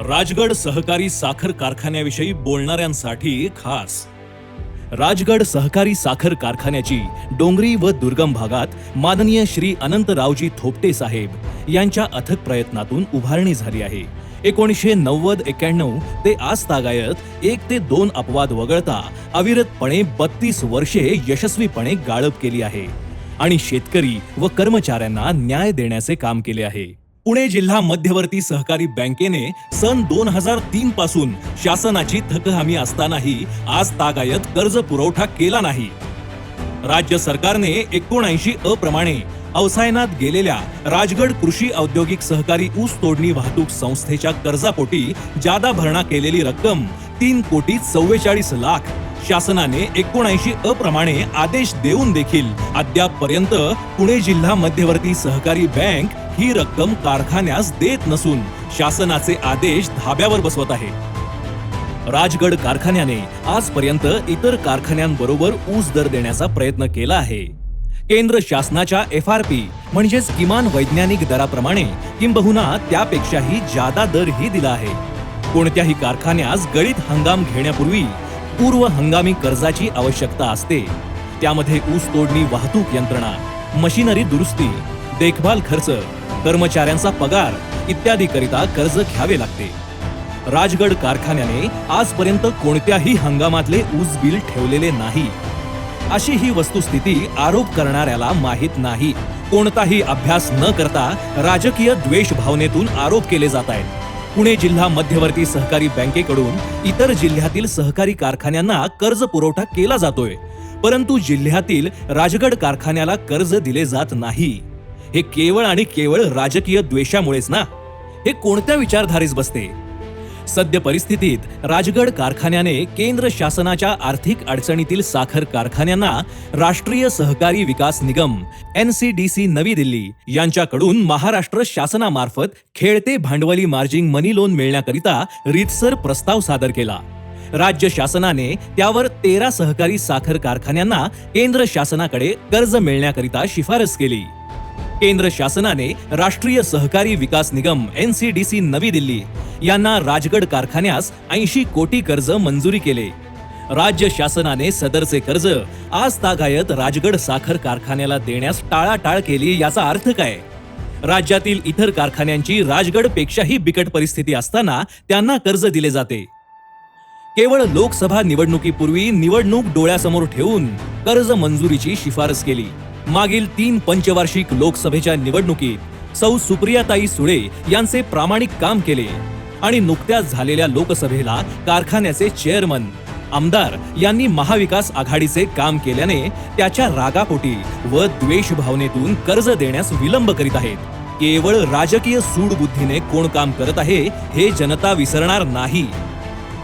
राजगड सहकारी साखर कारखान्याविषयी बोलणाऱ्यांसाठी खास. राजगड सहकारी साखर कारखान्याची डोंगरी व दुर्गम भागात माननीय श्री अनंतरावजी थोपटे साहेब यांच्या अथक प्रयत्नातून उभारणी झाली आहे. एकोणीसशे नव्वद एक्क्याण्णव ते आज तागायत एक ते दोन अपवाद वगळता अविरतपणे बत्तीस वर्षे यशस्वीपणे गाळप केली आहे आणि शेतकरी व कर्मचाऱ्यांना न्याय देण्याचे काम केले आहे. पुणे जिल्हा मध्यवर्ती सहकारी बँकेने सन दोन हजार तीन पासून शासनाची थक हमी असतानाही आज तागायत कर्ज पुरवठा केला नाही. राज्य सरकारने एकोणऐंशी अप्रमाणे अवसायनात गेलेल्या राजगड कृषी औद्योगिक सहकारी ऊस तोडणी वाहतूक संस्थेच्या कर्जापोटी जादा भरणा केलेली रक्कम तीन कोटी चव्वेचाळीस लाख शासनाने एकोणऐंशी अप्रमाणे आदेश देऊन देखील अद्यापपर्यंत पुणे जिल्हा मध्यवर्ती सहकारी बँक ही रक्कम कारखान्यास देत नसून शासनाचे आदेश धाब्यावर बसवत आहे. राजगड कारखान्याने आजपर्यंत इतर कारखान्यांबरोबर ऊस दर देण्याचा प्रयत्न केला आहे. केंद्र शासनाच्या एफ आर पी म्हणजेच किमान वैज्ञानिक दराप्रमाणे किंबहुना त्यापेक्षाही जादा दरही दिला आहे. कोणत्याही कारखान्यास गळीत हंगाम घेण्यापूर्वी पूर्व हंगामी कर्जाची आवश्यकता असते. त्यामध्ये ऊस तोडणी वाहतूक यंत्रणा मशिनरी दुरुस्ती देखभाल खर्च कर्मचाऱ्यांचा पगार इत्यादी करिता कर्ज घ्यावे लागते. राजगड कारखान्याने आजपर्यंत कोणत्याही हंगामातले ऊस बिल ठेवलेले नाही. अशी ही वस्तुस्थिती आरोप करणाऱ्याला माहीत नाही. कोणताही अभ्यास न करता राजकीय द्वेष भावनेतून आरोप केले जात आहेत. पुणे जिल्हा मध्यवर्ती सहकारी बँकेकडून इतर जिल्ह्यातील सहकारी कारखान्यांना कर्ज पुरवठा केला जातोय. परंतु जिल्ह्यातील राजगड कारखान्याला कर्ज दिले जात नाही. हे केवळ आणि केवळ राजकीय द्वेषामुळेच ना? हे कोणत्या विचारधारेस बसते? सद्य परिस्थितीत राजगड कारखान्याने केंद्र शासनाच्या आर्थिक अडचणीतील साखर कारखान्यांना राष्ट्रीय सहकारी विकास निगम एन सी डी सी नवी दिल्ली यांच्याकडून महाराष्ट्र शासनामार्फत खेळते भांडवली मार्जिंग मनी लोन मिळण्याकरिता रीतसर प्रस्ताव सादर केला. राज्य शासनाने त्यावर तेरा सहकारी साखर कारखान्यांना केंद्र शासनाकडे कर्ज मिळण्याकरिता शिफारस केली. केंद्र शासनाने राष्ट्रीय सहकारी विकास निगम एन सी डी सी नवी दिल्ली यांना राजगड कारखान्यास ऐंशी कोटी कर्ज मंजुरी केले. राज्य शासनाने सदरचे कर्ज आज तागायत राजगड साखर कारखान्याला देण्यास टाळाटाळ केली याचा अर्थ काय? राज्यातील इतर कारखान्यांची राजगडपेक्षाही बिकट परिस्थिती असताना त्यांना कर्ज दिले जाते. केवळ लोकसभा निवडणुकीपूर्वी निवडणूक डोळ्यासमोर ठेवून कर्ज मंजुरीची शिफारस केली. मागील तीन पंचवार्षिक लोकसभेच्या निवडणुकीत सौ सुप्रियाताई सुळे यांचे प्रामाणिक काम केले आणि नुकत्याच झालेल्या लोकसभेला कारखान्याचे चेअरमन आमदार यांनी महाविकास आघाडीचे काम केल्याने त्याच्या रागापोटी व द्वेष भावनेतून कर्ज देण्यास विलंब करीत आहेत. केवळ राजकीय सूडबुद्धीने कोण काम करत आहे हे जनता विसरणार नाही.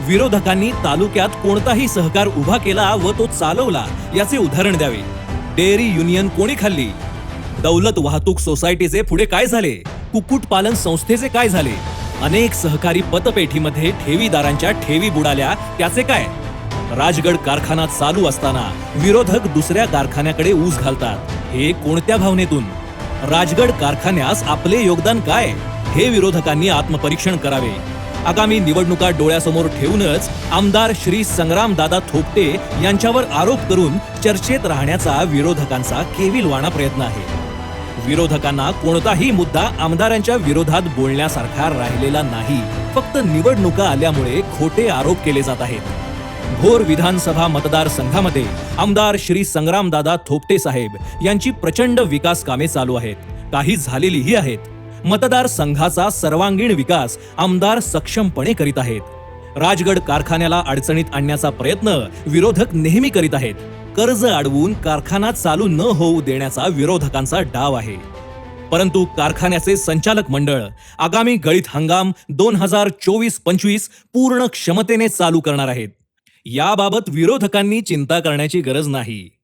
विरोधकांनी तालुक्यात कोणताही सहकार उभा केला व तो चालवला याचे उदाहरण द्यावे. डेअरी युनियन कोणी खाल्ली? दौलत वाहतूक सोसायटीचे पुढे काय झाले? कुक्कुटपालन संस्थेचे काय झाले? अनेक सहकारी पतपेठीमध्ये ठेवीदारांच्या ठेवी बुडाल्या त्याचे काय? राजगड कारखाना चालू असताना विरोधक दुसऱ्या कारखान्याकडे ऊस घालतात. हे कोणत्या भावनेतून? राजगड कारखान्यास आपले योगदान काय? हे विरोधकांनी आत्मपरीक्षण करावे. आगामी निवडणुका डोळ्यासमोर ठेवूनच आमदार श्री संग्रामदादा थोपटे यांच्यावर आरोप करून चर्चेत राहण्याचा विरोधकांचा केविलवाणा प्रयत्न आहे. विरोधकांना कोणताही मुद्दा आमदारांच्या विरोधात बोलण्यासारखा राहिलेला नाही. फक्त निवडणुका आल्यामुळे खोटे आरोप केले जात आहेत. भोर विधानसभा मतदारसंघामध्ये आमदार श्री संग्रामदादा थोपटे साहेब यांची प्रचंड विकास कामे चालू आहेत. काही झालेलीही आहेत. मतदारसंघाचा सर्वांगीण विकास आमदार सक्षमपणे करीत आहेत. राजगड कारखान्याला अडचणीत आणण्याचा प्रयत्न विरोधक नेहमी करीत आहेत. कर्ज अडवून कारखाना चालू न होऊ देण्याचा विरोधकांचा डाव आहे. परंतु कारखान्याचे संचालक मंडळ आगामी गळीत हंगाम दोन हजार चोवीस पंचवीस पूर्ण क्षमतेने चालू करणार आहेत. याबाबत विरोधकांनी चिंता करण्याची गरज नाही.